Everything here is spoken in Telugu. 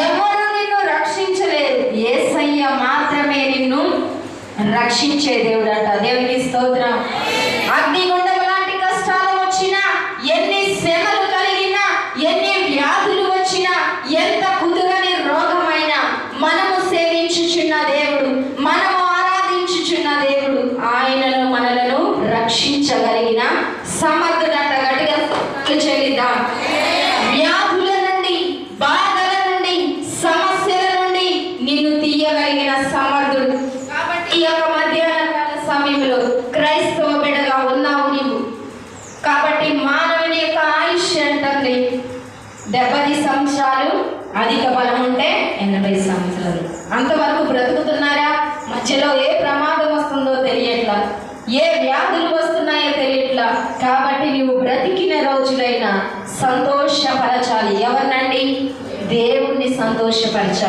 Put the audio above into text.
ఎవరు నిన్ను రక్షించలేదు? ఏసయ్య మాత్రమే నిన్ను రక్షించే దేవుడు అంట దేవునికి స్తోత్రం. అగ్నిగుండం లాంటి కష్టాలు వచ్చినా ఎన్ని శ్రమలు కలిగినా ఎన్ని వ్యాధులు వచ్చినా ఎంత కుదురని రోగమైనా మనము సేవించుచున్న దేవుడు మనము ఆరాధించుచున్న దేవుడు ఆయనను మనలను రక్షించగలిగిన సమర్థుడంటగా సమర్థుడు కాబట్టి ఈ యొక్క మధ్యాహ్న కాల సమయంలో క్రైస్తవ బిడగా ఉన్నావు నీవు. కాబట్టి మానవుని యొక్క ఆయుష్ అంటుంది డెబ్బై సంవత్సరాలు అధిక బలం ఉంటే ఎనభై సంవత్సరాలు. అంతవరకు బ్రతుకుతున్నారా? మధ్యలో ఏ ప్రమాదం వస్తుందో తెలియట్లా. ఏ వ్యాధులు వస్తున్నాయో తెలియట్లా. కాబట్టి నీవు బ్రతికిన రోజులైనా సంతోషపరచాలి. ఎవరినండి? దేవుణ్ణి సంతోషపరచాలి.